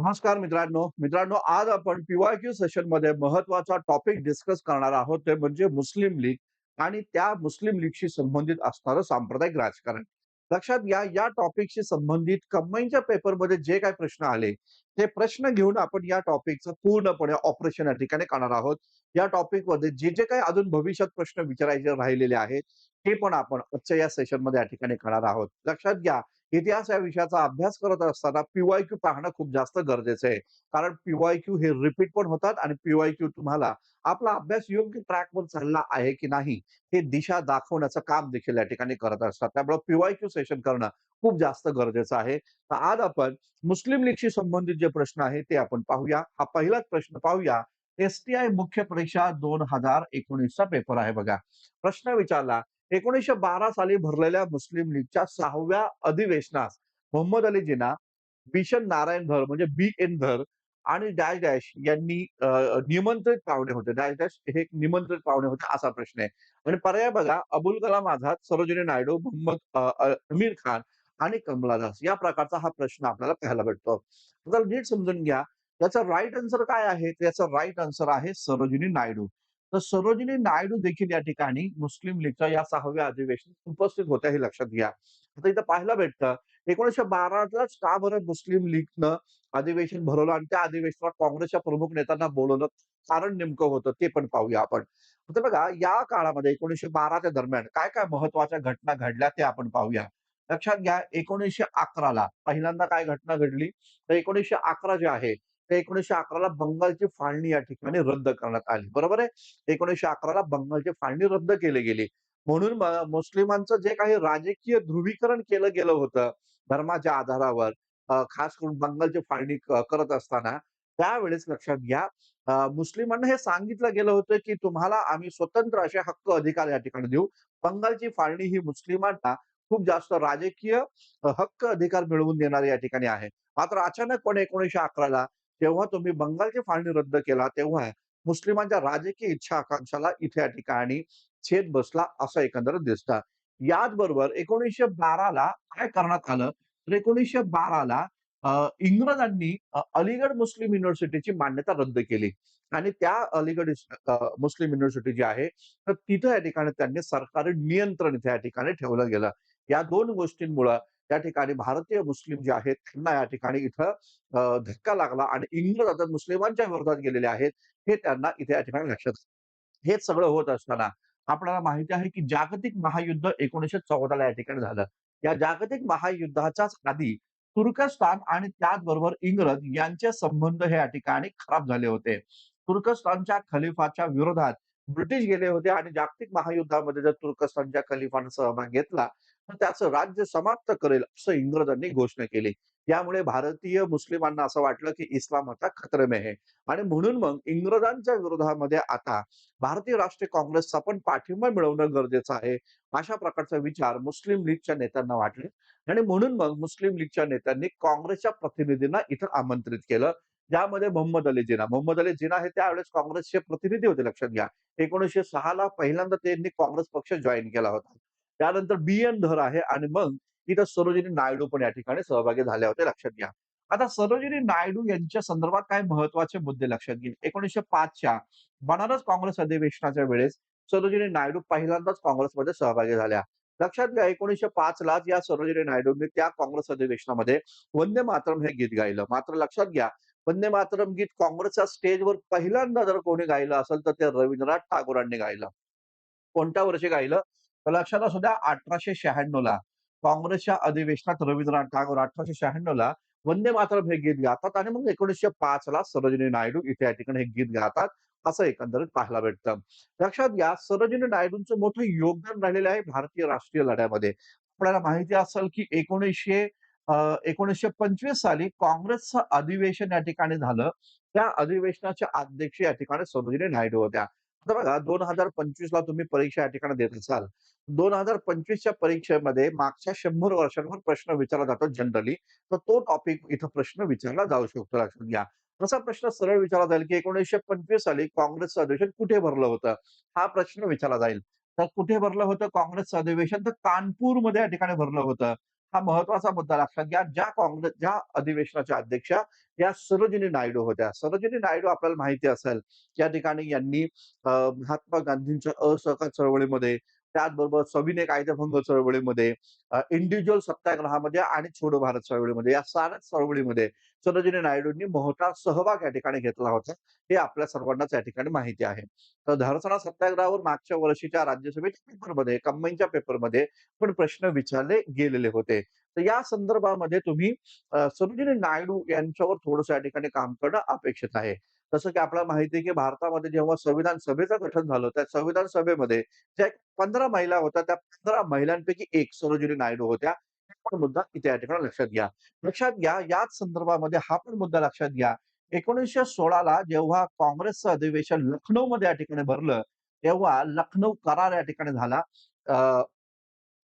नमस्कार मित्रांनो. मित्रांनो आज आपण पीवायक्यू सेशनमध्ये महत्त्वाचा टॉपिक डिस्कस करणार आहोत. ते म्हणजे मुस्लिम लीग आणि त्या मुस्लिम लीगशी संबंधित असणारं सांप्रदायिक राजकारण. लक्षात घ्या या टॉपिकशी संबंधित कंबाईनच्या पेपरमध्ये जे काही प्रश्न आले ते प्रश्न घेऊन आपण या टॉपिकचं पूर्णपणे ऑपरेशन या ठिकाणी करणार आहोत. या टॉपिकमध्ये जे जे काही अजून भविष्यात प्रश्न विचारायचे राहिलेले आहेत ते पण आपण आजच्या या सेशनमध्ये या ठिकाणी करणार आहोत. लक्षात घ्या इतिहास या विषयाचा अभ्यास करत असताना पीवायक्यू पाहणं खूप जास्त गरजेचं आहे. कारण पीवायक्यू हे रिपीट पण होतात आणि पीवायक्यू तुम्हाला आपला अभ्यास योग्य ट्रॅकवर चालला आहे की नाही हे दिशा दाखवण्याचं काम देखील या ठिकाणी करत असतात. त्यामुळे पीवायक्यू सेशन करणं खूप जास्त गरजेचं आहे. तर आज आपण मुस्लिम लीगशी संबंधित जे प्रश्न आहे ते आपण पाहूया. हा पहिलाच प्रश्न पाहूया. एसटीआय मुख्य परीक्षा दोन हजार एकोणीसचा पेपर आहे बघा. प्रश्न विचारला एकोणीसशे बारा साली भरलेल्या मुस्लिम लीगच्या सहाव्या अधिवेशनास मोहम्मद अली जिना बिशन नारायण धर म्हणजे बी एन धर आणि डॅश डॅश यांनी निमंत्रित पाहुणे होते. डॅश डॅश हे एक निमंत्रित पाहुणे होते असा प्रश्न आहे. आणि पर्याय बघा अबुल कलाम आझाद सरोजिनी नायडू मोहम्मद अमीर खान आणि कमला दास या प्रकारचा हा प्रश्न आपल्याला पाहायला भेटतो. नीट समजून घ्या याचा राईट आन्सर काय आहे? त्याचा राईट आन्सर आहे सरोजिनी नायडू. तर सरोजिनी नायडू देखील या ठिकाणी मुस्लिम लीगच्या या सहाव्या अधिवेशनात उपस्थित होत्या हे लक्षात घ्या. आता इथं पाहायला भेटतं एकोणीशे बारालाच का बरं मुस्लिम लीगनं अधिवेशन भरवलं आणि त्या अधिवेशनात काँग्रेसच्या प्रमुख नेत्यांना बोलवलं? कारण नेमकं होतं ते पण पाहूया आपण. आता बघा या काळामध्ये एकोणीशे बाराच्या दरम्यान काय काय महत्त्वाच्या घटना घडल्या ते आपण पाहूया. लक्षात घ्या एकोणीसशे अकराला पहिल्यांदा काय घटना घडली? तर एकोणीसशे अकरा जे आहे एकोणीसशे अकराला बंगालची फाळणी या ठिकाणी रद्द करण्यात आली. बरोबर आहे? एकोणीसशे अकराला बंगालची फाळणी रद्द केली गेली. म्हणून मुस्लिमांचं जे काही राजकीय ध्रुवीकरण केलं गेलं होतं धर्माच्या आधारावर खास करून बंगालची फाळणी करत असताना त्यावेळेस लक्षात घ्या मुस्लिमांना हे सांगितलं गेलं होतं की तुम्हाला आम्ही स्वतंत्र असे हक्क अधिकार या ठिकाणी देऊ. बंगालची फाळणी ही मुस्लिमांना खूप जास्त राजकीय हक्क अधिकार मिळवून देणारी या ठिकाणी आहे. मात्र अचानकपणे एकोणीसशे अकराला तेव्हा तुम्ही बंगालची फाळणी रद्द केला तेव्हा मुस्लिमांच्या राजकीय इच्छा आकांक्षाला इथे या ठिकाणी छेद बसला असं एकंदरीत दिसतं. याचबरोबर एकोणीसशे बाराला काय करण्यात आलं? तर एकोणीसशे बाराला इंग्रजांनी अलीगड मुस्लिम युनिव्हर्सिटीची मान्यता रद्द केली. आणि त्या अलीगड मुस्लिम युनिव्हर्सिटी जी आहे तर तिथं या ठिकाणी त्यांनी सरकारी नियंत्रण इथे या ठिकाणी ठेवलं गेलं. या दोन गोष्टींमुळं त्या ठिकाणी भारतीय मुस्लिम जे आहेत त्यांना या ठिकाणी इथं धक्का लागला आणि इंग्रज आता मुस्लिमांच्या विरोधात गेलेले आहेत हे त्यांना इथे या ठिकाणी लक्षात हेच सगळं होत असताना आपल्याला माहिती आहे की जागतिक महायुद्ध एकोणीसशे चौदाला या ठिकाणी झालं. या जागतिक महायुद्धाच्याच आधी तुर्कस्तान आणि त्याचबरोबर इंग्रज यांचे संबंध हे या ठिकाणी खराब झाले होते. तुर्कस्तानच्या खलिफाच्या विरोधात ब्रिटिश गेले होते आणि जागतिक महायुद्धामध्ये जर तुर्कस्तानच्या खलिफानं सहभाग घेतला त्याचं राज्य समाप्त करेल असं इंग्रजांनी घोषणा केली. यामुळे भारतीय मुस्लिमांना असं वाटलं की इस्लाम आता खतरमे आहे. आणि म्हणून मग इंग्रजांच्या विरोधामध्ये आता भारतीय राष्ट्रीय काँग्रेसचा पण पाठिंबा मिळवणं गरजेचं आहे अशा प्रकारचा विचार मुस्लिम लीगच्या नेत्यांना वाटले. आणि म्हणून मग मुस्लिम लीगच्या नेत्यांनी काँग्रेसच्या प्रतिनिधींना इथं आमंत्रित केलं. ज्यामध्ये मोहम्मद अली जिना. मोहम्मद अली जिना हे त्यावेळेस काँग्रेसचे प्रतिनिधी होते लक्षात घ्या. एकोणीसशे सहाला पहिल्यांदा त्यांनी काँग्रेस पक्ष जॉईन केला होता. त्यानंतर बी एन धर आहे आणि मग इथं सरोजिनी नायडू पण या ठिकाणी सहभागी झाले होते लक्षात घ्या. आता सरोजिनी नायडू यांच्या संदर्भात काय महत्त्वाचे मुद्दे लक्षात घे एकोणीसशे पाचच्या बनारस काँग्रेस अधिवेशनाच्या वेळेस सरोजिनी नायडू पहिल्यांदाच काँग्रेसमध्ये सहभागी झाल्या. लक्षात घ्या एकोणीसशे पाच लाच या सरोजिनी नायडूंनी त्या काँग्रेस अधिवेशनामध्ये वंदे मातरम हे गीत गायलं. मात्र लक्षात घ्या वंदे मातरम गीत काँग्रेसच्या स्टेजवर पहिल्यांदा जर कोणी गायलं असेल तर ते रवींद्रनाथ टागोरांनी गायलं. कोणत्या वर्षी गायलं? तर लक्षात असू द्या अठराशे शहाण्णव ला काँग्रेसच्या अधिवेशनात रवींद्रनाथ टागोर अठराशे शहाण्णव ला वंदे मातरम हे गीत गातात आणि मग एकोणीसशे पाच ला सरोजिनी नायडू इथे या ठिकाणी हे गीत गातात असं एकंदरीत पाहायला भेटतं. लक्षात घ्या सरोजिनी नायडूंचं मोठं योगदान राहिलेलं आहे भारतीय राष्ट्रीय लढ्यामध्ये. आपल्याला माहिती असेल की एकोणीसशे अं, एकोणीसशे पंचवीस साली काँग्रेसचं अधिवेशन या ठिकाणी झालं. त्या अधिवेशनाचे अध्यक्ष या ठिकाणी सरोजिनी नायडू होत्या. आता बघा दोन हजार पंचवीस ला तुम्ही परीक्षा या ठिकाणी देत असाल. दोन हजार पंचवीसच्या परीक्षेमध्ये मागच्या शंभर वर्षांवर प्रश्न विचारला जातो जनरली. तर तो टॉपिक इथं प्रश्न विचारला जाऊ शकतो लक्षात घ्या. असा प्रश्न सरळ विचारला जाईल की एकोणीसशे पंचवीस साली काँग्रेसचं अधिवेशन कुठे भरलं होतं? हा प्रश्न विचारला जाईल. तर कुठे भरलं होतं काँग्रेसचं अधिवेशन? तर कानपूरमध्ये या ठिकाणी भरलं होतं. हा महत्त्वाचा मुद्दा लक्षात घ्या. ज्या काँग्रेस ज्या अधिवेशनाच्या अध्यक्षा या सरोजिनी नायडू होत्या. सरोजिनी नायडू आपल्याला माहिती असेल, या ठिकाणी यांनी महात्मा गांधींच्या असहकार चळवळीमध्ये, त्याचबरोबर सविनय कायदेभंग चळवळीमध्ये, इंडिव्हिज्युअल सत्याग्रहामध्ये आणि छोडो भारत चळवळीमध्ये या साऱ्याच चळवळीमध्ये सरोजिनी नायडूंनी मोठा सहभाग या ठिकाणी घेतला होता. हे आपल्या सर्वांनाच या ठिकाणी माहिती आहे. तर धरसणा सत्याग्रहावर मागच्या वर्षीच्या राज्यसभेच्या पेपरमध्ये, कंबाईनच्या पेपरमध्ये पण प्रश्न विचारले गेलेले होते. तर या संदर्भामध्ये तुम्ही सरोजिनी नायडू यांच्यावर थोडस या ठिकाणी काम करणं अपेक्षित आहे. जसं की आपल्याला माहिती आहे, की भारतामध्ये जेव्हा संविधान सभेचं गठन झालं, त्या संविधान सभेमध्ये ज्या 15 महिला होत्या, त्या 15 महिलांपैकी एक सरोजिनी नायडू होत्या. पण मुद्दा इथे या ठिकाणी लक्षात घ्या. लक्षात घ्या, याच संदर्भामध्ये हा पण मुद्दा लक्षात घ्या. एकोणीसशे सोळाला जेव्हा काँग्रेसचं अधिवेशन लखनौमध्ये या ठिकाणी भरलं, तेव्हा लखनौ करार या ठिकाणी झाला.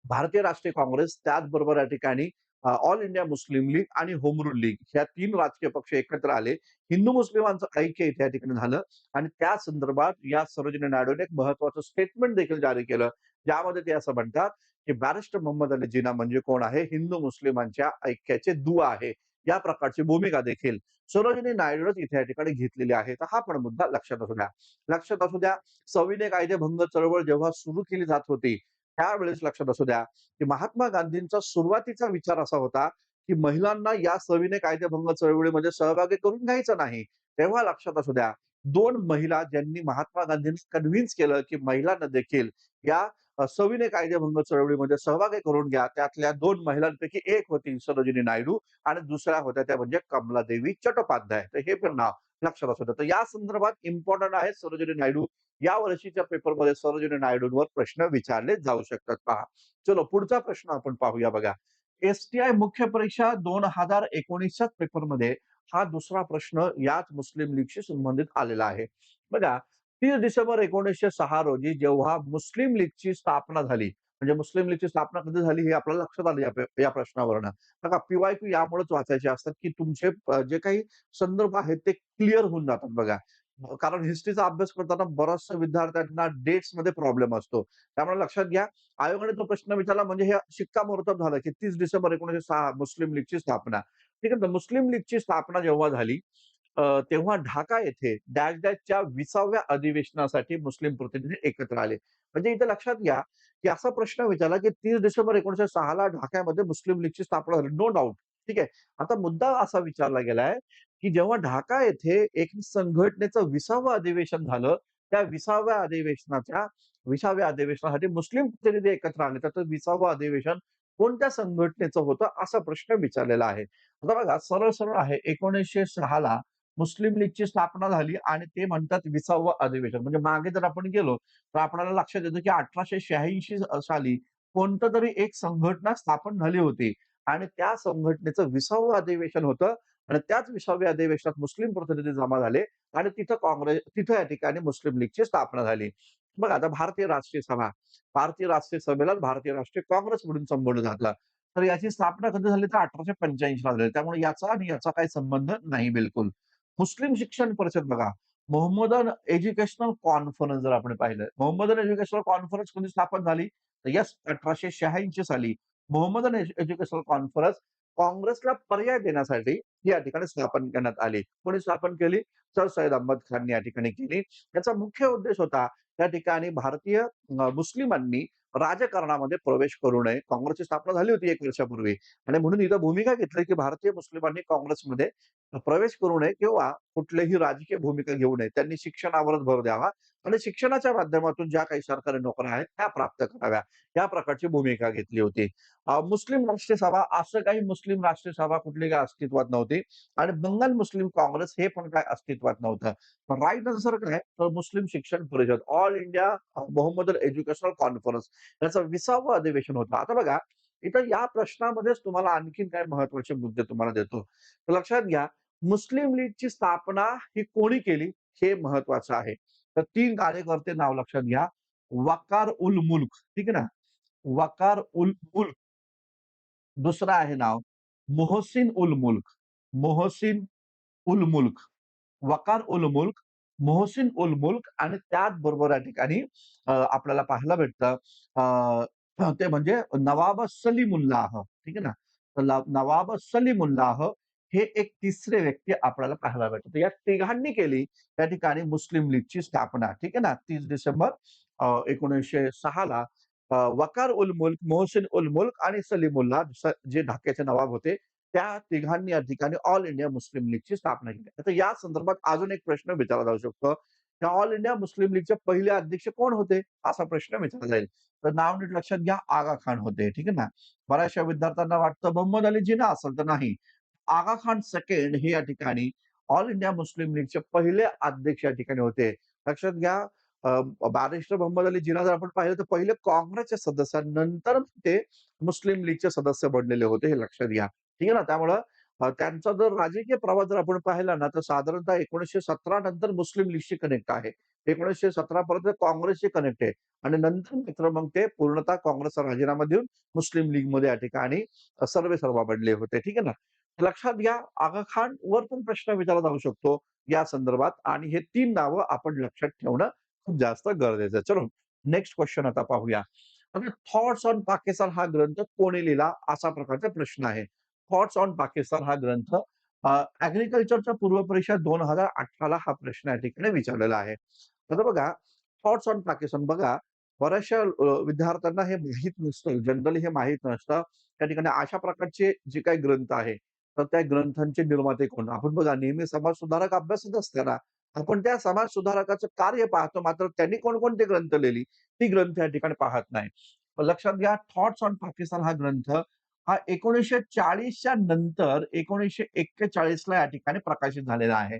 भारतीय राष्ट्रीय काँग्रेस, त्याचबरोबर या ठिकाणी ऑल इंडिया मुस्लिम लीग आणि होम रूल लीग ह्या तीन राजकीय पक्ष एकत्र आले. हिंदू मुस्लिमांचं ऐक्य इथे या ठिकाणी झालं आणि त्या संदर्भात या सरोजिनी नायडूने एक महत्वाचं स्टेटमेंट देखील जारी केलं. ज्यामध्ये ते असं म्हणतात, की बॅरिस्टर मोहम्मद अली जिना म्हणजे कोण आहे? हिंदू मुस्लिमांच्या ऐक्याचे दुवा आहे. या प्रकारची भूमिका देखील सरोजिनी नायडूच इथे या ठिकाणी घेतलेली आहे. तर हा पण मुद्दा लक्षात असू द्या. लक्षात असू द्या, सविनय कायदेभंग चळवळ जेव्हा सुरू केली जात होती, त्यावेळेस लक्षात असू द्या, की महात्मा गांधींचा सुरुवातीचा विचार असा होता, की महिलांना या सविनय कायदेभंग चळवळीमध्ये म्हणजे सहभागी करून घ्यायचं नाही. तेव्हा लक्षात असू द्या, दोन महिला ज्यांनी महात्मा गांधींनी कन्व्हिन्स केलं, की महिलांना देखील या सविने सविनय कायदेभंग चळवळीमध्ये म्हणजे सहभागी करून घ्या. त्यातल्या दोन महिलांपैकी एक होती सरोजिनी नायडू आणि दुसऱ्या होत्या त्या म्हणजे कमलादेवी चट्टोपाध्याय. तर हे पण नाव लक्षात असू द्या. तर या संदर्भात इम्पॉर्टंट आहे सरोजिनी नायडू. या वर्षीच्या पेपरमध्ये सरोजिनी नायडूंवर प्रश्न विचारले जाऊ शकतात पहा. चलो पुढचा प्रश्न आपण पाहूया बघा. एसटीआय मुख्य परीक्षा दोन हजार एकोणीसच्याच पेपरमध्ये हा दुसरा प्रश्न याच मुस्लिम लीगशी संबंधित आलेला आहे. बघा तीस डिसेंबर 1906 रोजी जेव्हा मुस्लिम लीगची स्थापना झाली, म्हणजे मुस्लिम लीगची स्थापना कधी झाली हे आपल्याला लक्षात आलं या प्रश्नावरनं. बघा पी-वाय-क्यू यामुळेच वाचायचे असतात, की तुमचे जे काही संदर्भ आहेत ते क्लिअर होऊन जातात बघा. कारण हिस्ट्रीचा अभ्यास करताना बऱ्याचशा विद्यार्थ्यांना डेट्समध्ये प्रॉब्लेम असतो. त्यामुळे लक्षात घ्या, आयोगाने तो प्रश्न विचारला म्हणजे हे शिक्कामोर्तब झालं, की 30 डिसेंबर 1906 मुस्लिम लीगची स्थापना. ठीक आहे. मुस्लिम लीगची स्थापना जेव्हा झाली, तेव्हा ढाका येथे डॅश डॅशच्या 20व्या अधिवेशनासाठी मुस्लिम प्रतिनिधी एकत्र आले. म्हणजे इथे लक्षात घ्या, की असा प्रश्न विचारला, की तीस डिसेंबर 1906 ला ढाक्यामध्ये मुस्लिम लीगची स्थापना झाली. नो डाऊट ठीक आहे. आता मुद्दा असा विचारला गेलाय, की जेव्हा ढाका येथे एक संघटनेचं 20वं अधिवेशन झालं, त्या 20व्या अधिवेशनाच्या 20व्या अधिवेशनासाठी मुस्लिम प्रतिनिधी एकत्र आले. तर विसावं अधिवेशन कोणत्या संघटनेचं होतं? असा प्रश्न विचारलेला आहे. आता बघा सरळ-सरळ आहे 1906 ला मुस्लिम लीगची स्थापना झाली आणि ते म्हणतात 20वं अधिवेशन. म्हणजे मागे जर आपण गेलो, तर आपल्याला लक्षात येतं, की अठराशे शहाऐंशी साली कोणतं तरी एक संघटना स्थापन झाली होती आणि त्या संघटनेचं 20वं अधिवेशन होतं आणि त्याच 20व्या अधिवेशनात मुस्लिम प्रतिनिधी जमा झाले आणि तिथं काँग्रेस तिथं या ठिकाणी मुस्लिम लीगची स्थापना झाली. बघा आता भारतीय राष्ट्रीय सभा, भारतीय राष्ट्रीय सभेला भारतीय राष्ट्रीय काँग्रेस म्हणून संबोधलं जातं. तर याची स्थापना कधी झाली तर 1885 ला झाली. त्यामुळे याचा आणि याचा काही संबंध नाही बिलकुल. मुस्लिम शिक्षण परिषद बघा, मोहम्मदन एज्युकेशनल कॉन्फरन्स जर आपण पाहिलं, मोहम्मदन एज्युकेशनल कॉन्फरन्स कोणती स्थापन झाली? तर यस अठराशे शहाऐंशी साली मोहम्मदन एज्युकेशनल कॉन्फरन्स काँग्रेसला पर्याय देण्यासाठी या ठिकाणी स्थापन करण्यात आली. कोणी स्थापन केली? सर सैद अहमद खान या ठिकाणी केली. याचा मुख्य उद्देश होता त्या ठिकाणी भारतीय मुस्लिमांनी राजकारणामध्ये प्रवेश करू नये. काँग्रेसची स्थापना झाली होती एक वर्षापूर्वी आणि म्हणून इथं भूमिका घेतली, की भारतीय मुस्लिमांनी काँग्रेसमध्ये प्रवेश करू नये किंवा कुठलीही राजकीय भूमिका घेऊ नये. त्यांनी शिक्षणावरच भर द्यावा आणि शिक्षणाच्या माध्यमातून ज्या काही सरकारी नोकऱ्या आहेत त्या प्राप्त कराव्या. या प्रकारची भूमिका घेतली होती. मुस्लिम राष्ट्रीय सभा असं काही मुस्लिम राष्ट्रीय सभा कुठली काही अस्तित्वात नव्हती आणि बंगाल मुस्लिम काँग्रेस हे पण काय अस्तित्वात नव्हतं. राईट आन्सर काय? तर मुस्लिम शिक्षण परिषद, All India Mohammed educational conference याचं 20वं अधिवेशन होतं. आता बघा, इथं या प्रश्नामध्येच तुम्हाला आणखीन काही महत्त्वाचे मुद्दे तुम्हाला देतो. तर लक्षात घ्या, मुस्लिम लीगची स्थापना ही कोणी केली? हे महत्वाचं आहे. तर तीन कार्यकर्ते नाव लक्षात घ्या. वकार उल मुल्क, ठीक आहे ना? वकार उल मुल्क. दुसरं आहे नाव मोहसिन उल मुल्क. मोहसिन उल मुल्क. वकार उल मुल्क, मोहसिन उल मुल्क आणि त्याचबरोबर या ठिकाणी आपल्याला पाहायला भेटतं अ, ते म्हणजे नवाब सलीमुल्लाह, ठीक आहे ना? तर नवाब सलीमुल्लाह हे एक तिसरे व्यक्ती आपल्याला पाहायला भेटतात. या तिघांनी केली त्या ठिकाणी मुस्लिम लीगची स्थापना. ठीक आहे ना. तीस डिसेंबर अ, 1906 ला वकार उल मुल्क, मोहसिन उल मुल्क आणि सलीमुल्ला जे ढाक्याचे नवाब होते, त्या तिघांनी या ठिकाणी ऑल इंडिया मुस्लिम लीगची स्थापना केली. आता या संदर्भात अजून एक प्रश्न विचारला जाऊ शकतो. त्या ऑल इंडिया मुस्लिम लीगचे पहिले अध्यक्ष कोण होते? असा प्रश्न विचारला जाईल. तर नाव नीट लक्षात घ्या, आगा खान होते. ठीक आहे ना. बऱ्याचशा विद्यार्थ्यांना वाटतं मोहम्मद अली जिना असेल, तर नाही. आगा खान सेकंड हे या ठिकाणी ऑल इंडिया मुस्लिम लीगचे पहिले अध्यक्ष या ठिकाणी होते. लक्षात घ्या बॅरिस्टर मोहम्मद अली जिना जर आपण पाहिलं तर पहिले काँग्रेसचे सदस्य नंतर ते मुस्लिम लीगचे सदस्य बनलेले होते, हे लक्षात घ्या. ठीक आहे ना. त्यामुळं त्यांचा जर राजकीय प्रवास जर आपण पाहिला ना, तर साधारणतः 1917 नंतर मुस्लिम लीगशी कनेक्ट आहे. 1917 पर्यंत काँग्रेसशी कनेक्ट आहे आणि नंतर मित्र मग ते पूर्णतः काँग्रेसचा राजीनामा देऊन मुस्लिम लीगमध्ये या ठिकाणी सर्वे सर्वा बनले होते. ठीक आहे ना. लक्षात घ्या, आगा खान वर पण प्रश्न विचारला जाऊ शकतो या संदर्भात आणि हे तीन नावं आपण लक्षात ठेवणं खूप जास्त गरजेचं आहे. चलो नेक्स्ट क्वेश्चन आता पाहूया. आता थॉट्स ऑन पाकिस्तान हा ग्रंथ कोणी लिहिला? असा प्रकारचा प्रश्न आहे. थॉट्स ऑन पाकिस्तान हा ग्रंथ अ, पूर्व परीक्षा 2018 ला हा प्रश्न या ठिकाणी विचारलेला आहे. तर बघा थॉट्स ऑन पाकिस्तान बघा बऱ्याचशा विद्यार्थ्यांना हे माहीत नसतं. जनरली हे माहीत नसतं. त्या ठिकाणी अशा प्रकारचे जे काही ग्रंथ आहे, तर त्या ग्रंथांचे निर्माते कोण? आपण बघा नेहमी समाज सुधारक अभ्यासत असताना आपण त्या समाज सुधारकाचं कार्य पाहतो, मात्र त्यांनी कोणकोणते ग्रंथ लिहिली, ती ग्रंथ या ठिकाणी पाहत नाही. लक्षात घ्या थॉट्स ऑन पाकिस्तान हा ग्रंथ हा 1940 च्या नंतर 1941 ला या ठिकाणी प्रकाशित झालेला आहे.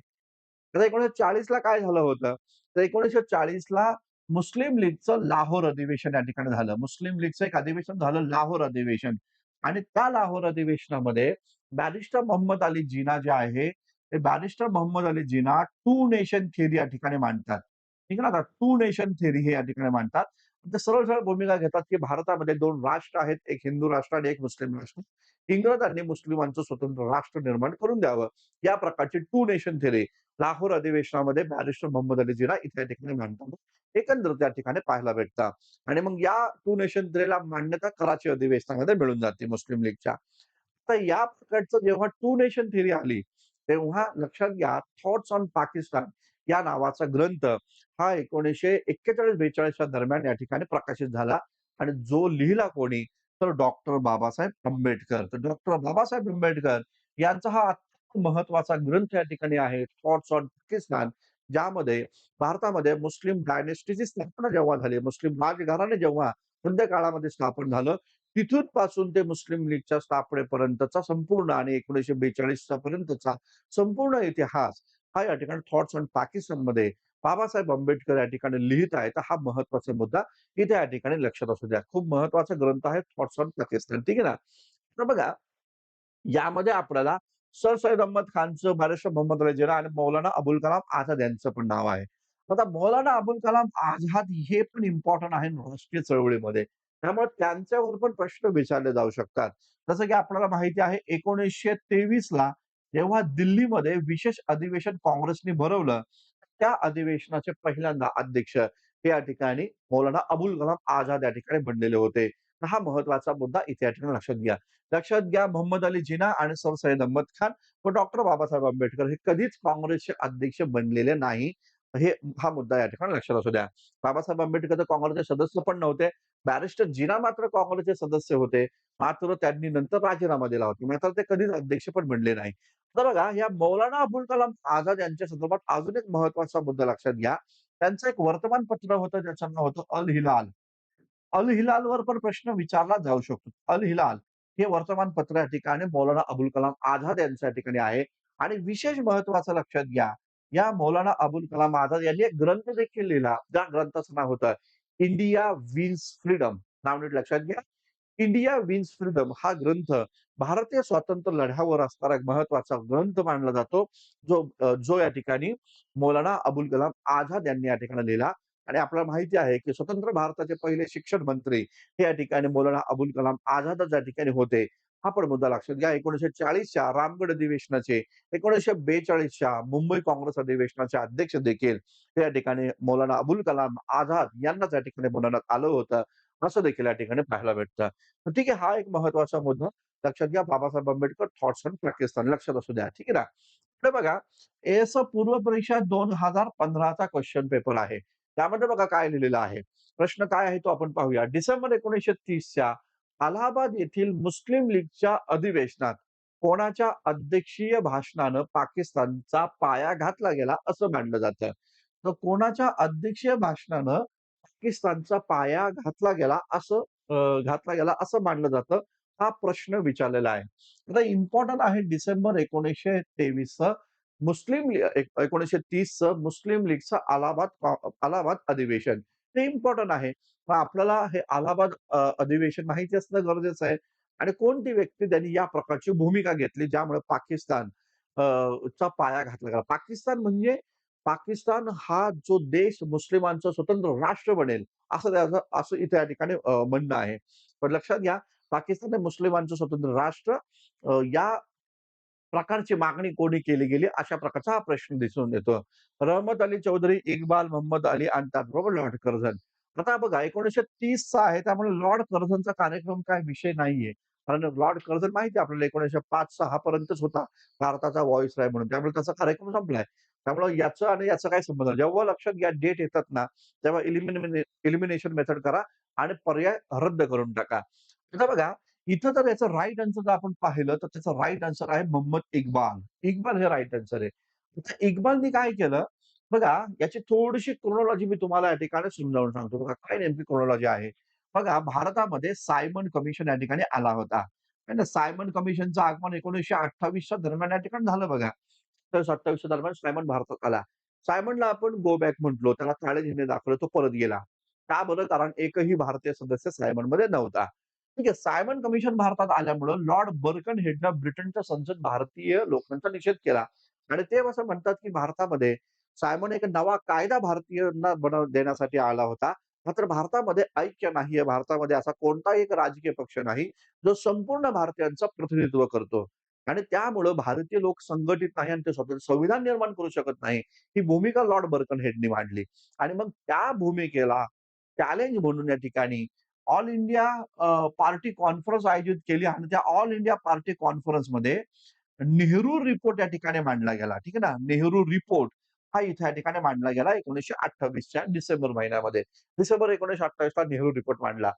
तर 1940 ला काय झालं होतं? तर 1940 ला मुस्लिम लीगचं लाहोर अधिवेशन या ठिकाणी झालं. मुस्लिम लीगचं एक अधिवेशन झालं लाहोर अधिवेशन आणि त्या लाहोर अधिवेशनामध्ये बॅरिस्टर मोहम्मद अली जिना जे आहे, ते barrister Mohammed Ali Jinnah two nation theory या ठिकाणी मांडतात. ठीक आहे ना. आता टू नेशन थिअरी हे या ठिकाणी मांडतात. सरळ-सरळ भूमिका घेतात, की भारतामध्ये दोन राष्ट्र आहेत. एक हिंदू राष्ट्र आणि एक मुस्लिम राष्ट्र. इंग्रजांनी मुस्लिमांचं स्वतंत्र राष्ट्र निर्माण करून द्यावं. या प्रकारची टू नेशन थेरी लाहोर अधिवेशनामध्ये बॅरिस्टर मोहम्मद अली जिना इथे या ठिकाणी मांडतात. एकंदर त्या ठिकाणी पाहायला भेटतं आणि मग या टू नेशन थेरीला मान्यता कराची अधिवेशनामध्ये मिळून जाते मुस्लिम लीगच्या. तर या प्रकारचं जेव्हा टू नेशन थेरी आली, तेव्हा लक्षात घ्या थॉट्स ऑन पाकिस्तान या नावाचा ग्रंथ हा 1941-42 च्या दरम्यान या ठिकाणी प्रकाशित झाला आणि जो लिहिला कोणी? तर डॉक्टर बाबासाहेब आंबेडकर. तर डॉक्टर बाबासाहेब आंबेडकर यांचा हा अत्यंत महत्त्वाचा ग्रंथ या ठिकाणी आहे थॉट्स ऑन पाकिस्तान, ज्यामध्ये भारतामध्ये मुस्लिम डायनेस्टीची स्थापना जेव्हा झाली, मुस्लिम राजघराणे जेव्हा मध्य काळामध्ये स्थापन झालं, तिथून पासून ते मुस्लिम लीगच्या स्थापनेपर्यंतचा संपूर्ण आणि एकोणीसशे बेचाळीसचा पर्यंतचा संपूर्ण इतिहास हा या ठिकाणी थॉट्स ऑन पाकिस्तानमध्ये बाबासाहेब आंबेडकर या ठिकाणी लिहित आहे तर हा महत्त्वाचा मुद्दा इथे या ठिकाणी लक्षात असू द्या. खूप महत्त्वाचा ग्रंथ आहे थॉट्स ऑन पाकिस्तान. ठीक आहे ना. तर बघा यामध्ये आपल्याला सर सैद अहमद खानचं, बारेश्वर मोहम्मद रजेरा आणि मौलाना अबुल कलाम आझाद यांचं पण नाव आहे. आता मौलाना अबुल कलाम आझाद हे पण इम्पॉर्टंट आहे राष्ट्रीय चळवळीमध्ये. त्यामुळे त्यांच्यावर पण प्रश्न विचारले जाऊ शकतात. जसं की आपल्याला माहिती आहे 1923 ला जेव्हा दिल्लीमध्ये विशेष अधिवेशन काँग्रेसने भरवलं, त्या अधिवेशनाचे पहिल्यांदा अध्यक्ष हे या ठिकाणी मौलाना अबुल कलाम आझाद या ठिकाणी बनलेले होते. हा महत्त्वाचा मुद्दा इथे या ठिकाणी लक्षात घ्या. लक्षात घ्या मोहम्मद अली जिना आणि सर सय्यद अहमद खान व डॉक्टर बाबासाहेब आंबेडकर हे कधीच काँग्रेसचे अध्यक्ष बनलेले नाही. हे हा मुद्दा या ठिकाणी लक्षात असू द्या. बाबासाहेब आंबेडकर काँग्रेसचे सदस्य पण नव्हते. बॅरिस्टर जिना मात्र काँग्रेसचे सदस्य होते. मात्र त्यांनी नंतर राजीनामा दिला होता. मात्र ते कधीच अध्यक्ष पण म्हणले नाही. तर बघा या मौलाना अबुल कलाम आझाद यांच्या संदर्भात अजून एक महत्त्वाचा मुद्दा लक्षात घ्या. त्यांचं एक वर्तमानपत्र होतं ज्याचं नाव होतं अल हिलाल. अल हिलालवर पण प्रश्न विचारला जाऊ शकतो. अल हिलाल हे वर्तमानपत्र या ठिकाणी मौलाना अबुल कलाम आझाद यांच्या ठिकाणी आहे आणि विशेष महत्वाचं लक्षात घ्या. या मौलाना अबुल कलाम आझाद यांनी एक ग्रंथ देखील लिहिला. ज्या ग्रंथाचं नाव होतं इंडिया विन्स फ्रीडम. नाव नीट लक्षात घ्या. इंडिया विन्स फ्रीडम हा ग्रंथ भारतीय स्वातंत्र्य लढ्यावर असणारा एक महत्त्वाचा ग्रंथ मानला जातो. जो जो या ठिकाणी मौलाना अबुल कलाम आझाद यांनी या ठिकाणी लिहिला आणि आपल्याला माहिती आहे, की स्वतंत्र भारताचे पहिले शिक्षण मंत्री हे या ठिकाणी मौलाना अबुल कलाम आझादच या ठिकाणी होते. हा पण मुद्दा लक्षात घ्या. एकोणीशे चाळीसच्या रामगड अधिवेशनाचे, एकोणीशे बेचाळीसच्या मुंबई काँग्रेस अधिवेशनाचे अध्यक्ष देखील या ठिकाणी मौलाना अबुल कलाम आझाद यांनाच या ठिकाणी बनवण्यात आलं होतं. असं देखील या ठिकाणी पाहायला भेटतं. ठीक आहे, हा एक महत्त्वाचा मुद्दा लक्षात घ्या बाबासाहेब आंबेडकर थॉट्स ऑन पाकिस्तान लक्षात असू द्या. ठीक आहे ना. पुढे बघा एस पूर्व परीक्षा दोन हजार पंधराचा क्वेश्चन पेपर आहे. त्यामध्ये बघा काय लिहिलेलं आहे. प्रश्न काय आहे तो आपण पाहूया. डिसेंबर 1930 च्या अलाहाबाद येथील मुस्लिम लीगच्या अधिवेशनात कोणाच्या अध्यक्षीय भाषणानं पाकिस्तानचा पाया घातला गेला असं मानलं जातं. तर कोणाच्या अध्यक्षीय भाषणानं पाकिस्तानचा पाया घातला गेला असं घातला गेला असं मानलं जातं. हा प्रश्न विचारलेला आहे. आता इम्पॉर्टंट आहे डिसेंबर 1923चं मुस्लिम एकोणीसशे तीस मुस्लिम लीगचं अलाहाबाद अलाहाबाद अधिवेशन. ते इम्पॉर्टंट आहे. मग आपल्याला हे अलाहाबाद अधिवेशन माहिती असणं गरजेचं आहे आणि कोणती व्यक्ती त्यांनी या प्रकारची भूमिका घेतली ज्यामुळे पाकिस्तान चा पाया घातला गेला. पाकिस्तान म्हणजे पाकिस्तान हा जो देश मुस्लिमांचा स्वतंत्र राष्ट्र बनेल असं त्याचं असं इथे या ठिकाणी म्हणणं आहे. पण लक्षात घ्या पाकिस्तान हे मुस्लिमांचं स्वतंत्र राष्ट्र या प्रकारची मागणी कोणी केली गेली अशा प्रकारचा हा प्रश्न दिसून येतो. रहमत अली चौधरी, इक्बाल मोहम्मद अली आणि त्याचबरोबर लॉर्ड कर्झन. आता बघा एकोणीसशे तीसचा आहे त्यामुळे लॉर्ड कर्झनचा कार्यक्रम काय विषय नाहीये. कारण लॉर्ड कर्झन माहिती आपल्याला एकोणीसशे पाच सहा पर्यंतच होता भारताचा व्हॉइसरॉय म्हणून. त्यामुळे त्याचा कार्यक्रम संपलाय. त्यामुळे याचं आणि याचा काय संबंध नाही. जेव्हा लक्षात या डेट येतात ना, तेव्हा इलिमिने इलिमिनेशन मेथड करा आणि पर्याय रद्द करून टाका. आता बघा इथं जर याचं राईट आन्सर जर आपण पाहिलं तर त्याचा राईट आन्सर आहे मोहम्मद इक्बाल. इक्बाल हे राईट आन्सर आहे. आता इक्बालने काय केलं बघा याची थोडीशी क्रोनॉलॉजी मी तुम्हाला या ठिकाणी समजावून सांगतो. बघा काय नेमकी क्रोनॉलॉजी आहे. बघा भारतामध्ये सायमन कमिशन या ठिकाणी आला होता. ना. सायमन कमिशनचं आगमन 1928 च्या दरम्यान या ठिकाणी झालं बघा. 27 च्या दरम्यान सायमन भारतात आला. सायमनला आपण गो बॅक म्हटलो. त्याला काळे झेंडे दाखवले. तो परत गेला. का बरं? कारण एकही भारतीय सदस्य सायमनमध्ये नव्हता. ठीक आहे. सायमन कमिशन भारतात आल्यामुळं लॉर्ड बर्कन हेडनं ब्रिटनच्या संसद भारतीय लोकांचा निषेध केला आणि ते असं म्हणतात, की भारतामध्ये सायमन एक नवा कायदा भारतीयांना बनव देण्यासाठी आला होता. मात्र भारतामध्ये ऐक्य नाहीये. भारतामध्ये असा कोणताही एक राजकीय पक्ष नाही, जो संपूर्ण भारतीयांचं प्रतिनिधित्व करतो आणि त्यामुळं भारतीय लोक संघटित नाही आणि ते स्वतःचं संविधान निर्माण करू शकत नाही. ही भूमिका लॉर्ड बर्कन हेडनी मांडली आणि मग त्या भूमिकेला चॅलेंज म्हणून या ठिकाणी ऑल इंडिया पार्टी कॉन्फरन्स आयोजित केली आणि त्या ऑल इंडिया पार्टी कॉन्फरन्समध्ये नेहरू रिपोर्ट या ठिकाणी मांडला गेला. ठीक आहे ना. नेहरू रिपोर्ट हा इथे या ठिकाणी मांडला गेला 1928 च्या डिसेंबर महिन्यामध्ये. डिसेंबर एकोणीसशे अठ्ठावीसला नेहरू रिपोर्ट मांडला.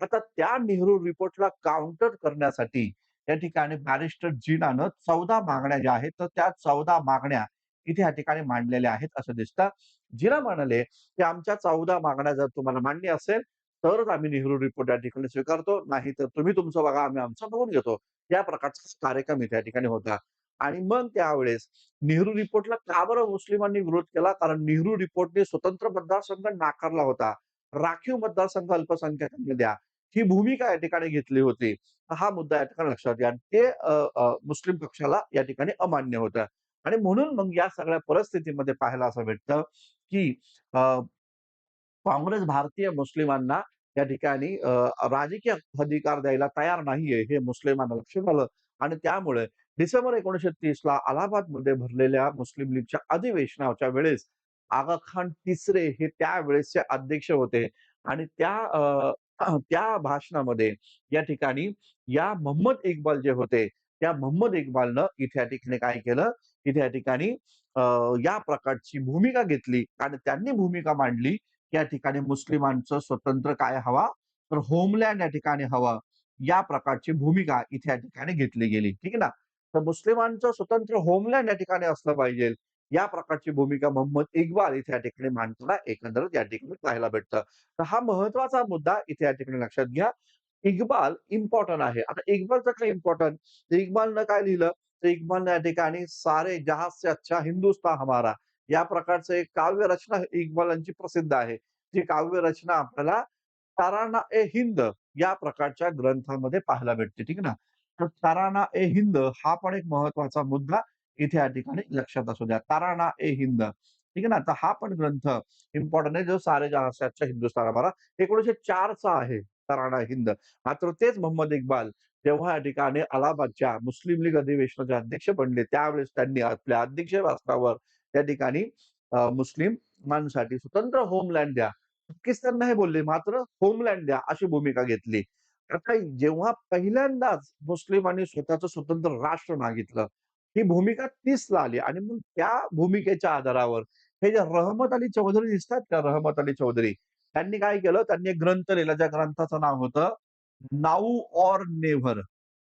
आता त्या नेहरू रिपोर्टला काउंटर करण्यासाठी या ठिकाणी बॅरिस्टर जिनानं 14 मागण्या ज्या आहेत, तर त्या 14 मागण्या इथे या ठिकाणी मांडलेल्या आहेत असं दिसतं. जिना म्हणाले, की आमच्या 14 मागण्या जर तुम्हाला मान्य असेल, तरच आम्ही नेहरू रिपोर्ट या ठिकाणी स्वीकारतो. नाही तर तुम्ही तुमचं बघा, आम्ही आमचं बघून घेतो. या प्रकारचा कार्यक्रम त्या ठिकाणी होता आणि मग त्यावेळेस नेहरू रिपोर्टला का बरं मुस्लिमांनी विरोध केला? कारण नेहरू रिपोर्टने स्वतंत्र मतदारसंघ नाकारला होता. राखीव मतदारसंघ अल्पसंख्याकांनी द्या. ही भूमिका या ठिकाणी घेतली होती. हा मुद्दा या ठिकाणी लक्षात घ्या. ते मुस्लिम पक्षाला या ठिकाणी अमान्य होतं आणि म्हणून मग या सगळ्या परिस्थितीमध्ये पाहायला असं भेटतं, की काँग्रेस भारतीय मुस्लिमांना या ठिकाणी राजकीय अधिकार द्यायला तयार नाहीये, हे मुस्लिमांना लक्षात आलं. आणि त्यामुळे डिसेंबर 1930 ला अलाहाबादमध्ये भरलेल्या मुस्लिम लीगच्या अधिवेशनाच्या वेळेस आगा खान तिसरे हे त्यावेळेसचे अध्यक्ष होते. आणि त्या त्या भाषणामध्ये या ठिकाणी या मोहम्मद इक्बाल जे होते, त्या मोहम्मद इक्बालनं इथे या ठिकाणी काय केलं, इथे या ठिकाणी या प्रकारची भूमिका घेतली आणि त्यांनी भूमिका मांडली, या ठिकाणी मुस्लिमांचं स्वतंत्र काय हवा, तर होमलँड या ठिकाणी हवं. या प्रकारची भूमिका इथे या ठिकाणी घेतली गेली. ठीक आहे ना. तर मुस्लिमांचं स्वतंत्र होमलँड या ठिकाणी असलं पाहिजे. या प्रकारची भूमिका मोहम्मद इक्बाल इथे या ठिकाणी मांडताना एकंदरीत या ठिकाणी पाहायला भेटतं. तर हा महत्त्वाचा मुद्दा इथे या ठिकाणी लक्षात घ्या. इक्बाल इम्पॉर्टंट आहे. आता इक्बालचं काय इम्पॉर्टंट इक्बालनं काय लिहिलं? तर इक्बालनं या ठिकाणी सारे जहाज से अच्छा हिंदुस्तान हमारा या प्रकारचं एक काव्य रचना इक्बालांची प्रसिद्ध आहे. जी काव्य रचना आपल्याला ताराना ए हिंद या प्रकारच्या ग्रंथामध्ये पाहायला भेटते. ठीक आहे ना. तर ताराना ए हिंद हा पण एक महत्त्वाचा मुद्दा इथे या ठिकाणी लक्षात असू द्या. ताराना ए हिंद. ठीक आहे ना. तर हा पण ग्रंथ इम्पॉर्टंट आहे. जो सारे जहां से अच्छा हिंदुस्तान हमारा 1904 चा आहे तराणा हिंद. मात्र तेच मोहम्मद इक्बाल जेव्हा या ठिकाणी अलाहाबादच्या मुस्लिम लीग अधिवेशनाचे अध्यक्ष बनले, त्यावेळेस त्यांनी आपल्या अध्यक्ष भाषणावर त्या ठिकाणी मुस्लिम माणसाठी स्वतंत्र होमलँड द्या. पाकिस्तान नाही बोलले, मात्र होमलँड द्या अशी भूमिका घेतली आता जेव्हा पहिल्यांदाच मुस्लिमांनी स्वतःचं स्वतंत्र राष्ट्र मागितलं, ही भूमिका तीसला आली आणि मग त्या भूमिकेच्या आधारावर हे जे रहमत अली चौधरी दिसतात का रहमत अली चौधरी, त्यांनी काय केलं, त्यांनी एक ग्रंथ लिहिला, ज्या ग्रंथाचं नाव होतं नाऊ ऑर नेव्हर.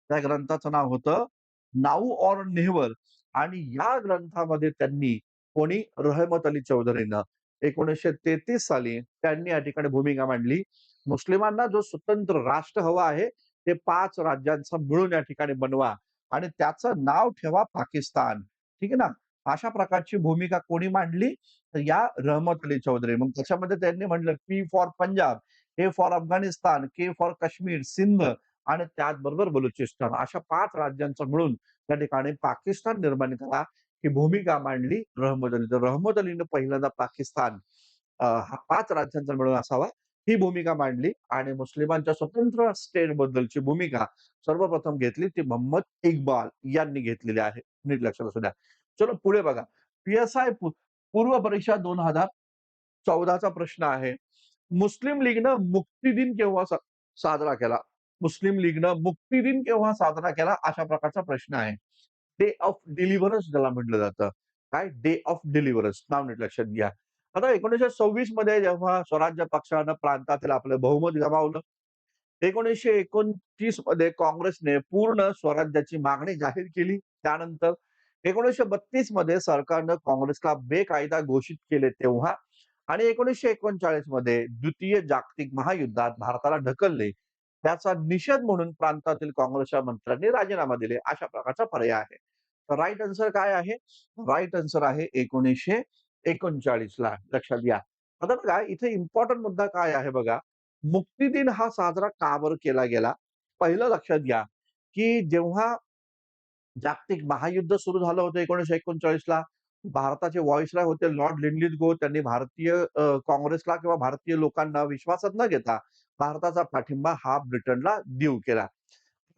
त्या ग्रंथाचं नाव होतं नाऊ ऑर नेव्हर आणि या ग्रंथामध्ये त्यांनी कोणी रहमत अली चौधरीनं 1933 साली त्यांनी या ठिकाणी भूमिका मांडली. मुस्लिमांना जो स्वतंत्र राष्ट्र हवा आहे, ते पाच राज्यांचा मिळून या ठिकाणी बनवा आणि त्याचं नाव ठेवा पाकिस्तान. ठीक आहे ना? अशा प्रकारची भूमिका कोणी मांडली? तर या रहमत अली चौधरी. मग त्याच्यामध्ये त्यांनी म्हटलं P for Punjab, A for Afghanistan, K for Kashmir, Sindh आणि त्याचबरोबर बलुचिस्तान अशा पाच राज्यांचं मिळून त्या ठिकाणी पाकिस्तान निर्माण करा, ही भूमिका मांडली रहमत अली. तर रहमत अलीनं पहिल्यांदा पाकिस्तान हा पाच राज्यांचा मिळून असावा, ही भूमिका मांडली आणि मुस्लिमांच्या स्वतंत्र स्टेट बद्दलची भूमिका सर्वप्रथम घेतली ती मोहम्मद इक्बाल यांनी घेतलेली आहे. नीट लक्षात असू द्या. चलो पुढे बघा. पी-एस-आय पूर्व परीक्षा दोन हजार चौदाचा प्रश्न आहे. मुस्लिम लीगनं मुक्ती दिन केव्हा सा साजरा केला? मुस्लिम लीगनं मुक्ती दिन केव्हा साजरा केला? अशा प्रकारचा प्रश्न आहे. डे ऑफ डिलिव्हरन्स ज्याला म्हटलं जातं. काय? Day of डिलिव्हरन्स. नाव नीट लक्षात घ्या. आता 1926 मध्ये जेव्हा स्वराज्य पक्षानं प्रांतातील आपलं बहुमत गमावलं. 1929 मध्ये काँग्रेसने पूर्ण स्वराज्याची मागणी जाहीर केली. त्यानंतर 1932 मध्ये सरकारनं काँग्रेसला बेकायदा घोषित केले तेव्हा आणि 1939 मध्ये द्वितीय जागतिक महायुद्धात भारताला ढकलले. त्याचा निषेध म्हणून प्रांतातील काँग्रेसच्या मंत्र्यांनी राजीनामा दिले. अशा प्रकारचा पर्याय आहे. तर राईट आन्सर काय आहे? राईट आन्सर आहे 1939 ला. लक्षात घ्या. आता बघा इथे इम्पॉर्टंट मुद्दा काय आहे बघा. मुक्ती दिन हा साजरा का बरं केला गेला? पहिलं लक्षात घ्या, की जेव्हा जागतिक महायुद्ध सुरू झालं होतं 1939 ला, भारताचे व्हाईसरॉय होते लॉर्ड गो त्यांनी भारतीय काँग्रेसला किंवा भारतीय लोकांना विश्वासात न घेता भारताचा पाठिंबा हा ब्रिटनला देऊ केला.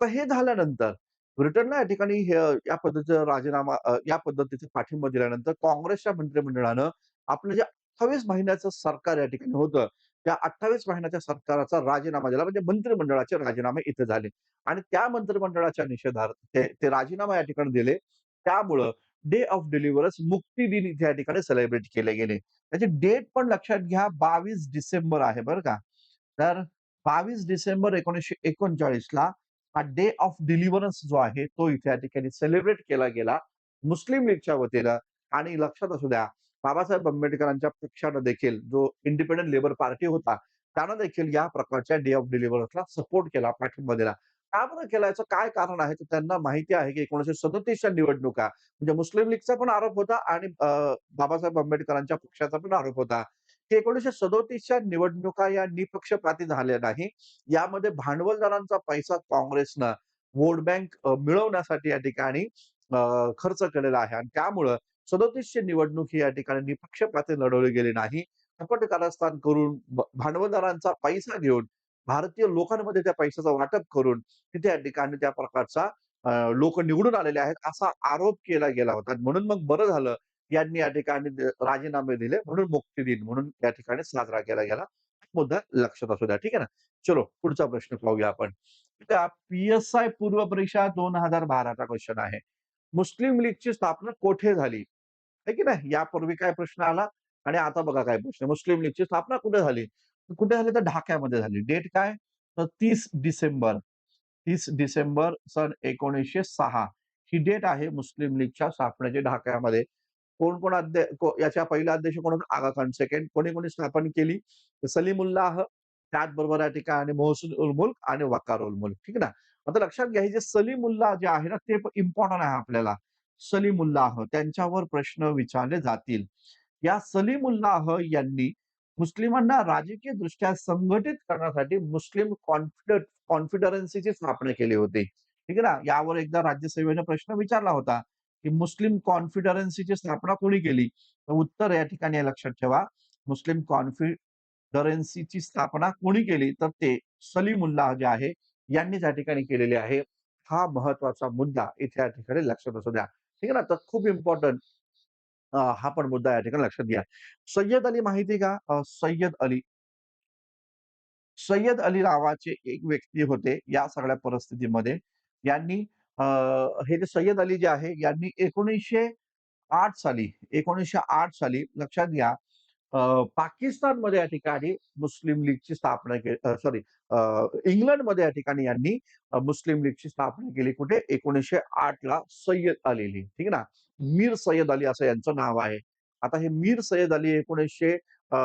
तर हे झाल्यानंतर ब्रिटनला या ठिकाणी या पद्धतीचा राजीनामा या पद्धतीचा पाठिंबा दिल्यानंतर काँग्रेसच्या मंत्रिमंडळानं आपलं जे 28 महिन्याचं सरकार या ठिकाणी होतं, त्या 28 महिन्याच्या सरकाराचा राजीनामा दिला. म्हणजे मंत्रिमंडळाचे राजीनामे इथे झाले आणि त्या मंत्रिमंडळाच्या निषेधार्थ ते ते राजीनामा या ठिकाणी दिले. त्यामुळं डे ऑफ डिलिव्हरन्स मुक्ती दिन इथे या ठिकाणी सेलिब्रेट केले गेले. त्याची डेट पण लक्षात घ्या 22 डिसेंबर आहे बरं का. तर 22 डिसेंबर 1939 ला हा डे ऑफ डिलिव्हरन्स जो आहे, तो इथे या ठिकाणी सेलिब्रेट केला गेला. मुस्लिम लीगच्या वतीनं आणि लक्षात असू द्या, बाबासाहेब आंबेडकरांच्या पक्षानं देखील जो इंडिपेंडंट लेबर पार्टी होता, त्यानं देखील या प्रकारच्या डे ऑफ डिलिव्हरन्सला सपोर्ट केला, पाठिंबा दिला. का बरं केला? याचं काय कारण आहे? तर त्यांना माहिती आहे, की 1937 च्या निवडणुका म्हणजे मुस्लिम लीगचा पण आरोप होता आणि बाबासाहेब आंबेडकरांच्या पक्षाचा पण आरोप होता, की 1937 च्या निवडणुका या निपक्षपाती झाल्या नाही. यामध्ये भांडवलदारांचा पैसा काँग्रेसनं वोट बँक मिळवण्यासाठी या ठिकाणी खर्च केलेला आहे आणि त्यामुळं सदोतीसची निवडणूक ही या ठिकाणी निपक्षपाती लढवली गेली नाही. कपट कारस्थान करून भांडवलदारांचा पैसा घेऊन, भारतीय लोकांमध्ये त्या पैशाचं वाटप करून तिथे या ठिकाणी त्या प्रकारचा लोक निवडून आलेले आहेत, असा आरोप केला गेला होता. म्हणून मग बरं झालं यांनी या ठिकाणी राजीनामे दिले म्हणून मुक्ती दिन म्हणून या ठिकाणी साजरा केला गेला. मुद्दा लक्षात असू द्या. ठीक आहे ना. चलो पुढचा प्रश्न पाहूया आपण. पी-एस-आय पूर्व परीक्षा दोन हजार बाराचा क्वेश्चन आहे. मुस्लिम लीगची स्थापना कोठे झाली? आहे की नाही? यापूर्वी काय प्रश्न आला आणि आता बघा काय प्रश्न. मुस्लिम लीगची स्थापना कुठे झाली? कुठे झाली? तर ढाक्यामध्ये झाली. डेट काय? तर तीस डिसेंबर. तीस डिसेंबर सन 1906 ही डेट आहे मुस्लिम लीगच्या स्थापनेची ढाक्यामध्ये. कोण-कोण अध्यक्ष याच्या पहिला अध्यक्ष कोण होता? आगा खान. सेकंड कोणी-कोणी स्थापन केली? तर सलीमुल्लाह, त्याचबरोबर या ठिकाणी मोहसिन उल मुल्क आणि वकार उल मुल्क. ठीक ना. आता लक्षात घ्या, जे सलीमुल्लाह जे आहे ना, ते पण आहे आपल्याला. सलीमुल्लाह त्यांच्यावर प्रश्न विचारले जातील. या सलीमुल्लाह यांनी मुस्लिमांना राजकीय दृष्ट्या संघटित करण्यासाठी मुस्लिम कॉन्फिड कॉन्फिडरन्सीची स्थापना केली होती. ठीक आहे ना. यावर एकदा राज्यसेवेने प्रश्न विचारला होता, की मुस्लिम कॉन्फिडरन्सीची स्थापना कोणी केली? तर उत्तर या ठिकाणी लक्षात ठेवा. मुस्लिम कॉन्फिडरन्सीची स्थापना कोणी केली? तर ते सलीमुल्लाह जे आहे, यांनी त्या ठिकाणी केलेली आहे. हा महत्त्वाचा मुद्दा इथे या ठिकाणी लक्षात असू द्या. ठीक आहे ना. तर खूप इम्पॉर्टंट हा पण मुद्दा या ठिकाणी लक्षात घ्या. सय्यद अली माहिती का? सय्यद अली. सय्यद अली नावाचे एक व्यक्ती होते या सगळ्या परिस्थितीमध्ये. यांनी हे जे सय्यद अली जे आहे यांनी 1908 साली 1908 साली लक्षात घ्या पाकिस्तानमध्ये या ठिकाणी मुस्लिम लीगची स्थापना केली सॉरी इंग्लंडमध्ये या ठिकाणी यांनी मुस्लिम लीगची स्थापना केली. कुठे? 1908 ला सय्यद अलीनी. ठीक आहे ना. मीर सय्यद अली असं यांचं नाव आहे. आता हे मीर सय्यद अली 1900 अ,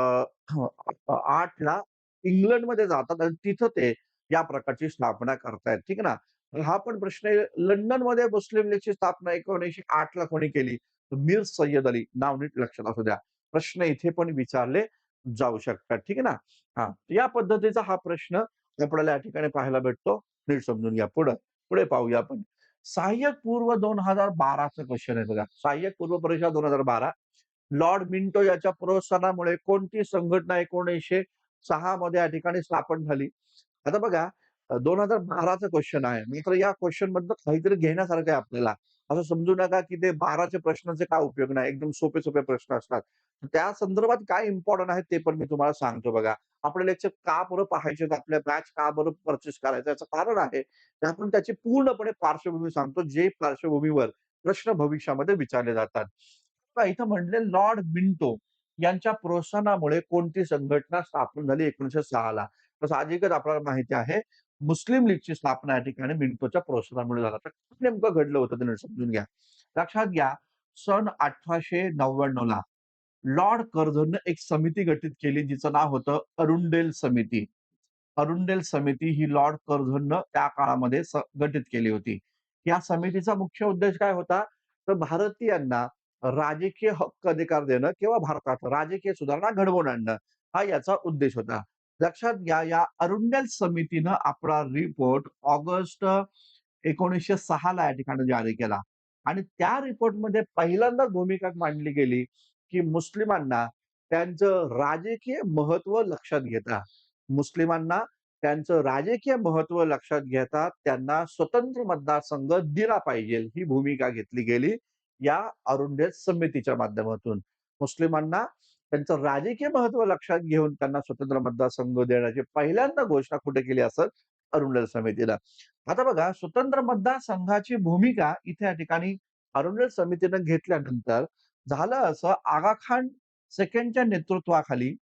8 ला इंग्लंडमध्ये जातात आणि तिथं ते या प्रकारची स्थापना करतायत. ठीक आहे ना. हा पण प्रश्न आहे लंडनमध्ये मुस्लिम लीगची स्थापना 1908 ला कोणी केली? तर मीर सय्यद अली. नाव नीट लक्षात असू द्या. प्रश्न इथे पण विचारले जाऊ शकतात. ठीक आहे ना. हा या पद्धतीचा हा प्रश्न आपल्याला या ठिकाणी पाहायला भेटतो. नीट समजून घ्या. पुढं पुढे पाहूया आपण. सहाय्यक पूर्व 2012 चा क्वेश्चन आहे बघा. सहाय्यक पूर्व परीक्षा 2012 लॉर्ड मिंटो याच्या प्रोत्साहनामुळे कोणती संघटना 1906 मध्ये या ठिकाणी स्थापन झाली? आता बघा अ, 2012 चा क्वेश्चन आहे. मात्र या क्वेश्चन मधलं काहीतरी घेण्यासारखं आहे आपल्याला. असं समजू नका की ते 12चे प्रश्नांचे काय उपयोग नाही. एकदम सोपे-सोपे प्रश्न असतात. त्या संदर्भात काय इम्पॉर्टंट आहे ते पण मी तुम्हाला सांगतो बघा. आपले लेक्चर का बरं पाहायचे आपल्या बॅच का बरं परचेस करायचं याचं कारण आहे. आपण त्याची पूर्णपणे पार्श्वभूमी सांगतो, जे पार्श्वभूमीवर प्रश्न भविष्यामध्ये विचारले जातात. इथं म्हणले लॉर्ड मिंटो यांच्या प्रोत्साहनामुळे कोणती संघटना स्थापन झाली 1906 ला. तर साहजिकच आपल्याला माहिती आहे मुस्लिम लीगची स्थापना या ठिकाणी मिंटोच्या प्रोत्साहनामुळे झाला. तर नेमकं घडलं होतं ते समजून घ्या. लक्षात घ्या सन 1899 ला लॉर्ड कर्झन एक समिती गठीत केली जिचं नाव होतं अरुंडेल समिती. अरुंडेल समिती ही लॉर्ड कर्झननं त्या काळामध्ये गठीत केली होती. या समितीचा मुख्य उद्देश काय होता? तर भारतीयांना राजकीय हक्क अधिकार देणं किंवा भारतात राजकीय सुधारणा घडवून आणणं हा याचा उद्देश होता. लक्षात घ्या या अरुंडेल समितीनं आपला रिपोर्ट ऑगस्ट 1906 ला या ठिकाणी जारी केला आणि त्या रिपोर्टमध्ये पहिल्यांदाच भूमिका मांडली गेली, की मुस्लिमांना त्यांचं राजकीय महत्त्व लक्षात घेता मुस्लिमांना त्यांचं राजकीय महत्त्व लक्षात घेता त्यांना स्वतंत्र मतदारसंघ दिला पाहिजे ही भूमिका घेतली गेली या अरुंडेल समितीच्या माध्यमातून. मुस्लिमांना त्यांचं राजकीय महत्त्व लक्षात घेऊन त्यांना स्वतंत्र मतदारसंघ देण्याची पहिल्यांदा घोषणा कुठे केली असत अरुंडेल समितीला आता बघा स्वतंत्र मतदारसंघाची भूमिका इथे या ठिकाणी अरुंडेल समितीनं घेतल्यानंतर झालं असं आगाखान सेकंडच्या नेतृत्वाखाली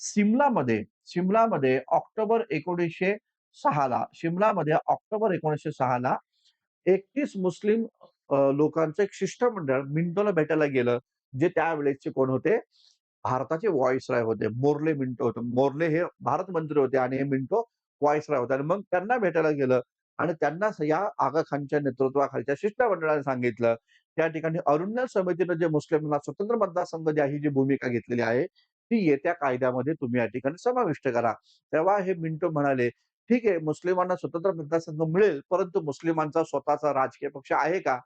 सिमलामध्ये शिमलामध्ये ऑक्टोबर एकोणीसशे सहाला शिमलामध्ये ऑक्टोबर एकोणीसशे सहाला एकतीस मुस्लिम लोकांचं एक शिष्टमंडळ मिंटोला भेटायला गेलं. जे त्यावेळेसचे कोण होते? भारताचे व्हॉइसरॉय होते. मोर्ले मिंटो होते. मोर्ले हे भारत मंत्री होते आणि हे मिंटो व्हॉइसरॉय होते आणि मग त्यांना भेटायला गेलं आणि त्यांना या आगा खानच्या नेतृत्वाखालच्या शिष्टमंडळाने सांगितलं, त्या ठिकाणी अरुण्य समितीनं जे मुस्लिमांना स्वतंत्र मतदारसंघ द्या ही जी भूमिका घेतलेली आहे, ती येत्या कायद्यामध्ये तुम्ही या ठिकाणी समाविष्ट करा. तेव्हा हे मिंटो म्हणाले, "ठीक आहे, मुस्लिमांना स्वतंत्र मतदारसंघ मिळेल, परंतु मुस्लिमांचा स्वतःचा राजकीय पक्ष आहे का?"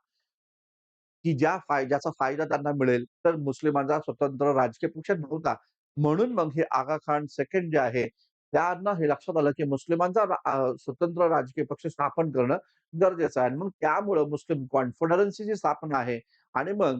की ज्या फाय ज्याचा फायदा त्यांना मिळेल, तर मुस्लिमांचा स्वतंत्र राजकीय पक्ष नव्हता. म्हणून मग हे आगा खान सेकंड जे आहे, त्यांना हे लक्षात आलं, की मुस्लिमांचा स्वतंत्र राजकीय पक्ष स्थापन करणं गरजेचं आहे आणि मग त्यामुळं मुस्लिम कॉन्फेडरन्सीची स्थापना आहे आणि मग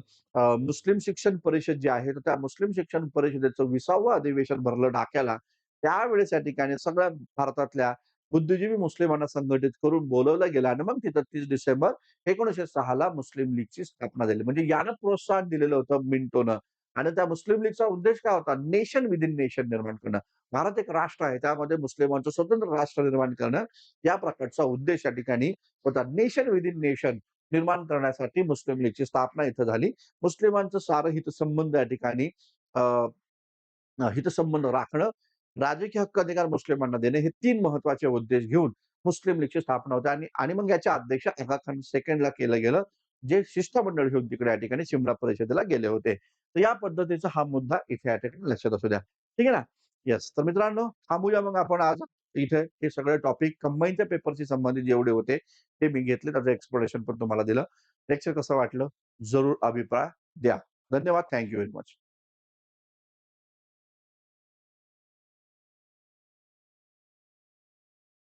मुस्लिम शिक्षण परिषद जी आहे, तर त्या मुस्लिम शिक्षण परिषदेचं 20वं अधिवेशन भरलं ढाक्याला. त्यावेळेस या ठिकाणी सगळ्या भारतातल्या बुद्धिजीवी मुस्लिमांना संघटित करून बोलवलं गेलं आणि मग तिथं तीस डिसेंबर 1906 ला मुस्लिम लीगची स्थापना झाली. म्हणजे यानं प्रोत्साहन दिलेलं होतं मिंटोनं आणि त्या मुस्लिम लीगचा उद्देश काय होता? नेशन विथिन नेशन निर्माण करणं. भारत एक राष्ट्र आहे, त्यामध्ये मुस्लिमांचं स्वतंत्र राष्ट्र निर्माण करणं, या प्रकारचा उद्देश या ठिकाणी होता. नेशन विथिन नेशन निर्माण करण्यासाठी मुस्लिम लीगची स्थापना इथं झाली. मुस्लिमांचं सारं हितसंबंध या ठिकाणी अ, हितसंबंध राखणं, राजकीय हक्क अधिकार मुस्लिमांना देणे हे तीन महत्त्वाचे उद्देश घेऊन मुस्लिम लीगची स्थापना होते आणि आणि मग याच्या अध्यक्ष आगा खान सेकंडला केलं गेलं, जे शिष्टमंडळ घेऊन तिकडे या ठिकाणी शिमला परिषदेला गेले होते. तर या पद्धतीचा हा मुद्दा इथे या ठिकाणी लक्षात असू द्या. ठीक आहे ना? येस. तर मित्रांनो थांबूया मग आपण आज इथे हे सगळे टॉपिक कंबाईनच्या पेपरशी संबंधित जेवढे होते, ते मी घेतले. त्याचं एक्सप्लेनेशन पण तुम्हाला दिलं. लेक्चर कसं वाटलं? जरूर अभिप्राय द्या. धन्यवाद. Thank you very much.